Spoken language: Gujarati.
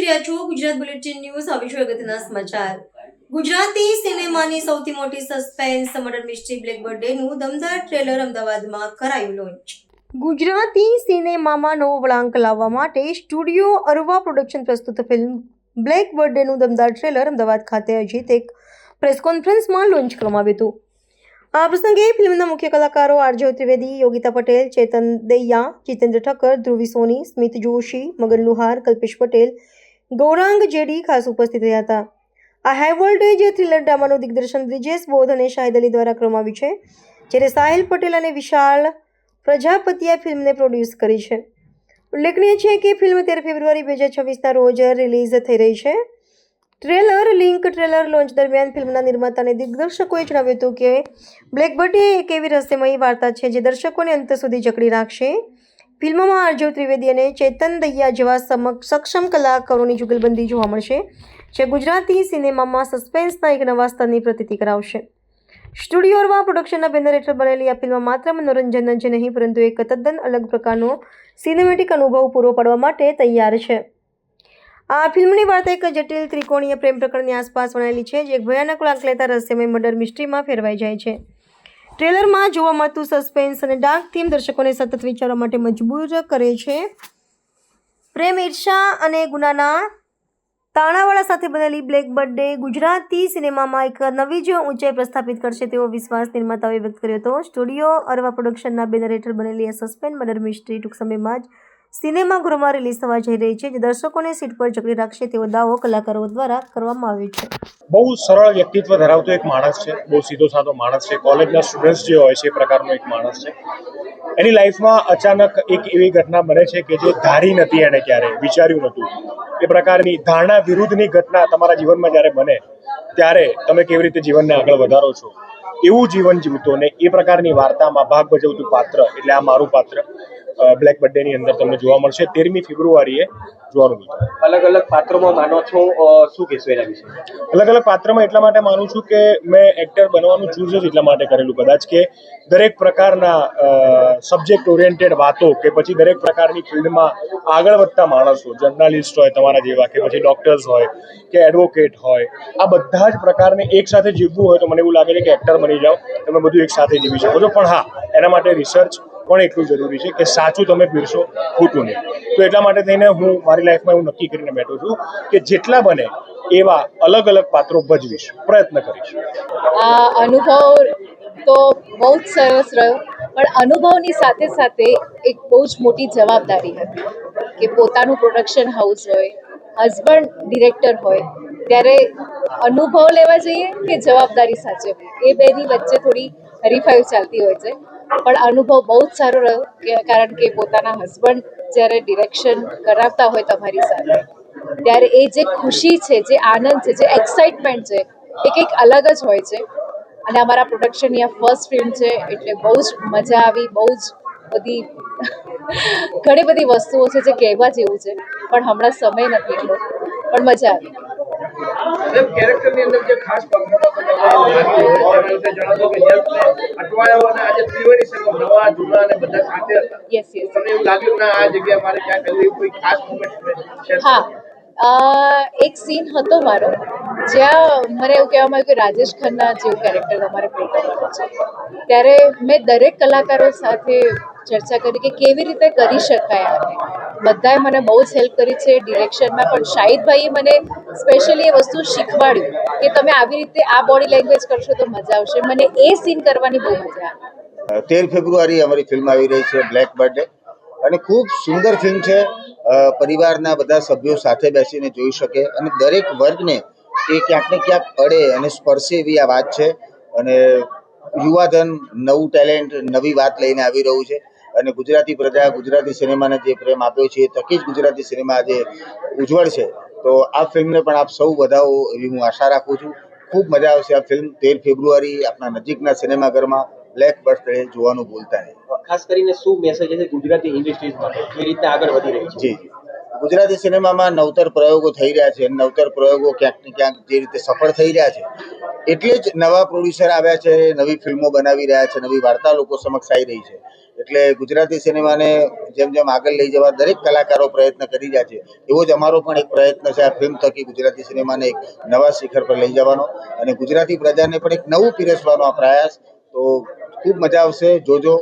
જોઈ રહ્યા છો? ગુજરાત બુલેટિન ન્યૂઝ હવે જોઈએ અગત્યના સમાચાર. ગુજરાતી સિનેમાની સૌથી મોટી સસ્પેન્સ મર્ડર મિસ્ટ્રી બ્લેક બર્થડેનું દમદાર ટ્રેલર અમદાવાદમાં કરાયું લોન્ચ. ગુજરાતી સિનેમામાં નવો વળાંક લાવવા માટે સ્ટુડિયો અરવા પ્રોડક્શન પ્રસ્તુત ફિલ્મ બ્લેક બર્થડેનું દમદાર ટ્રેલર અમદાવાદ ખાતે આયોજિત એક પ્રેસ કોન્ફરન્સમાં લોન્ચ કરવામાં આવ્યું હતું. આ પ્રસંગે ફિલ્મના મુખ્ય કલાકારો R J Trivedi, Yogita Patel, Chetan Daiya, Jitendra Thakkar, Dhruvi Soni, Smit Joshi, Magan Luhar, Kalpesh Patel Gaurang J D ખાસ ઉપસ્થિત રહ્યા હતા. આ હાઈ વોલ્ટેજ થ્રિલર ડ્રામાનું દિગ્દર્શન બ્રિજેશ બોધ અને શાહિદ અલી દ્વારા કરવામાં છે, જ્યારે સાહિલ પટેલ અને વિશાલ પ્રજાપતિએ ફિલ્મને પ્રોડ્યુસ કરી છે. ઉલ્લેખનીય છે કે ફિલ્મ તેર ફેબ્રુઆરી બે હજાર છવ્વીસના રોજ રિલીઝ થઈ રહી છે. ટ્રેલર, લિંક ટ્રેલર લોન્ચ દરમિયાન ફિલ્મના નિર્માતા અને દિગ્દર્શકોએ જણાવ્યું હતું કે બ્લેક એ એક એવી રહસ્યમય વાર્તા છે જે દર્શકોને અંત સુધી જકડી રાખશે. ફિલ્મમાં આરજવ ત્રિવેદી અને ચેતન દૈયા જેવા સમક્ષ સક્ષમ કલાકારોની જુગલબંધી જોવા મળશે, જે ગુજરાતી સિનેમામાં સસ્પેન્સના એક નવા સ્તરની પ્રતિતિ કરાવશે. સ્ટુડિયો પ્રોડક્શનના બેનર હેઠળ બનેલી આ ફિલ્મ માત્ર મનોરંજન જ નહીં, પરંતુ એક તદ્દન અલગ પ્રકારનો સિનેમેટિક અનુભવ પૂરો પાડવા માટે તૈયાર છે. આ ફિલ્મની વાર્તા એક જટિલ ત્રિકોણીય પ્રેમ પ્રકરણની આસપાસ બનાવેલી છે, જે એક ભયાનક લાંક લેતા રહસ્યમય મર્ડર મિસ્ટ્રીમાં ફેરવાઈ જાય છે. ટ્રેલરમાં જોવા મળતું સસ્પેન્સ અને ડાર્ક થીમ દર્શકોને સતત વિચારવા માટે મજબૂર કરે છે. પ્રેમ ઈર્ષા અને ગુનાના તાણાવાળા સાથે બનેલી બ્લેક બર્થડે ગુજરાતી સિનેમામાં એક નવી જ ઊંચાઈ પ્રસ્થાપિત કરશે તેવો વિશ્વાસ નિર્માતાઓએ વ્યક્ત કર્યો હતો. સ્ટુડિયો અરવા પ્રોડક્શનના બેનર હેઠળ બનેલી આ સસ્પેન્સ મર્ડર મિસ્ટ્રી ટૂંક સમયમાં જ સિનેમાગૃહમાં રિલીઝ થવા જઈ રહી છે, જે દર્શકોને સીટ પર જકડી રાખશે તેવો દાવો કલાકારો દ્વારા કરવામાં આવ્યો છે. બહુ સરળ વ્યક્તિત્વ ધરાવતો એક માણસ છે, બહુ સીધો સાધો માણસ છે, કોલેજના સ્ટુડન્ટ્સ જે હોય છે એ પ્રકારનો એક માણસ છે. એની લાઈફમાં અચાનક એક એવી ઘટના બને છે કે જે ધારી નથી એણે ક્યારે વિચાર્યું નહોતું. એ પ્રકારની ધારણા વિરુદ્ધની ઘટના તમારા જીવનમાં જ્યારે બને, ત્યારે તમે કેવી રીતે જીવનને આગળ વધારો છો? એવું જીવન જીવતો ને એ પ્રકારની વાર્તામાં ભાગ ભજવતું પાત્ર એટલે આ મારું પાત્ર બ્લેક બર્થડેની અંદર તમને જોવા મળશે. તેરમી ફેબ્રુઆરીએ જોવાનું મળશે અલગ અલગ પાત્રોમાં માનો છો શું કહેશો એના વિશે? અલગ અલગ પાત્રમાં એટલા માટે માનું છું કે મેં એક્ટર બનવાનું ચૂઝ જ એટલા માટે કરેલું કદાચ કે દરેક પ્રકારના સબ્જેક્ટ ઓરિએન્ટેડ વાતો કે પછી દરેક પ્રકારની ફિલ્ડમાં આગળ વધતા માણસો જર્નાલિસ્ટ હોય તમારા જેવા કે પછી ડોક્ટર્સ હોય કે એડવોકેટ હોય આ બધા જ પ્રકારને એક સાથે જીવવું હોય તો મને એવું લાગે છે કે એક્ટર બની જાઓ, તમે બધું એક સાથે જીવી શકો છો. પણ હા, એના માટે રિસર્ચ પણ એટલું જરૂરી છે કે સાચું તમે પીરશો, ખોટું નહીં. તો એટલા માટે થઈને હું મારી લાઈફમાં એવું નક્કી કરીને બેઠો છું કે જેટલા બને એવા અલગ અલગ પાત્રો ભજવીશ, પ્રયત્ન કરીશ. આ અનુભવ તો બહુ જ સરસ રહ્યો, પણ અનુભવની સાથે સાથે એક બહુ જ મોટી જવાબદારી હતી કે પોતાનું પ્રોડક્શન હાઉસ હોય હસબન્ડ ડિરેક્ટર હોય, ત્યારે અનુભવ લેવા જઈએ કે જવાબદારી સાચવવી એ બેની વચ્ચે થોડી હરીફાઈ ચાલતી હોય છે. પણ અનુભવ બહુ જ સારો રહ્યો કારણ કે પોતાના હસબન્ડ જ્યારે ડિરેક્શન કરાવતા હોય તમારી સાથે, ત્યારે એ જે ખુશી છે, જે આનંદ છે, જે એક્સાઇટમેન્ટ છે, એ કંઈક અલગ જ હોય છે. અને અમારા પ્રોડક્શનની આ ફર્સ્ટ ફિલ્મ છે, એટલે બહુ જ મજા આવી, બહુ જ બધી ઘણી બધી વસ્તુઓ છે જે કહેવા જેવું છે. પણ હમણાં સમય નથી એટલો. પણ મજા આવી. કેરેક્ટરની અંદર જે ખાસ અટવાયો અને આજે ત્રિવેણી સંગમ નવા જૂના અને બધા સાથે હતા. યસ યસ તમને એવું લાગ્યું ના આ જગ્યા મારે ક્યાં કરવી કોઈ ખાસ મોમેન્ટ હા. અ, એક સીન હતો મારો. જ્યાં મને એવું કહેવામાં આવ્યું કે રાજેશ ખન્ના જેવું કેરેક્ટર તમારે પ્લે કરવાનું છે. ત્યારે મેં દરેક કલાકારો સાથે ચર્ચા કરી કે કેવી રીતે કરી શકાય આને. બધાએ મને બહુ જ હેલ્પ કરી છે. ડિરેક્શનમાં પણ શાહિદભાઈએ મને સ્પેશિયલી એ વસ્તુ શીખવાડ્યું કે તમે આવી રીતે આ બોડી લેંગ્વેજ કરશો તો મજા આવશે. મને એ સીન કરવાની બહુ મજા આવી. તેર ફેબ્રુઆરી અમારી ફિલ્મ આવી રહી છે બ્લેક બર્થડે અને ખૂબ સુંદર ફિલ્મ છે. પરિવારના બધા સભ્યો સાથે બેસીને જોઈ શકે અને દરેક વર્ગને એ ક્યાંક ને ક્યાંક અડે અને સ્પર્શે એવી આ વાત છે. અને યુવાધન નવું ટેલેન્ટ નવી વાત લઈને આવી રહ્યું છે. અને ગુજરાતી પ્રજા ગુજરાતી સિનેમાને જે પ્રેમ આપ્યો છે એ થકી જ ગુજરાતી સિનેમા આજે ઉજ્જવળ છે. તો આ ફિલ્મને પણ આપ સૌ વધાવો એવી હું આશા રાખું છું. ખૂબ મજા આવશે આ ફિલ્મ. તેર ફેબ્રુઆરી આપણા નજીકના સિનેમાઘરમાં બ્લેક બર્થડે જોવાનું ભૂલતા નહીં. ખાસ કરીને શું મેસેજ છે ગુજરાતી ઇન્ડસ્ટ્રીઝ માટે? જે રીતે આગળ વધી રહી છે? જી. ગુજરાતી સિનેમામાં નવતર પ્રયોગો થઈ રહ્યા છે. નવતર પ્રયોગો ક્યાંક ને ક્યાંક જે રીતે સફળ થઈ રહ્યા છે, એટલે જ નવા પ્રોડ્યુસર આવ્યા છે, નવી ફિલ્મો બનાવી રહ્યા છે, નવી વાર્તા લોકો સમક્ષ આવી રહી છે. એટલે ગુજરાતી સિનેમાને જેમ જેમ આગળ લઈ જવા દરેક કલાકારો પ્રયત્ન કરી રહ્યા છે, એવો જ અમારો પણ એક પ્રયત્ન છે આ ફિલ્મ થકી ગુજરાતી સિનેમાને એક નવા શિખર પર લઈ જવાનો. અને ગુજરાતી પ્રજાને પણ એક નવું પીરસવાનો આ પ્રયાસ. તો ખૂબ મજા આવશે. જોજો.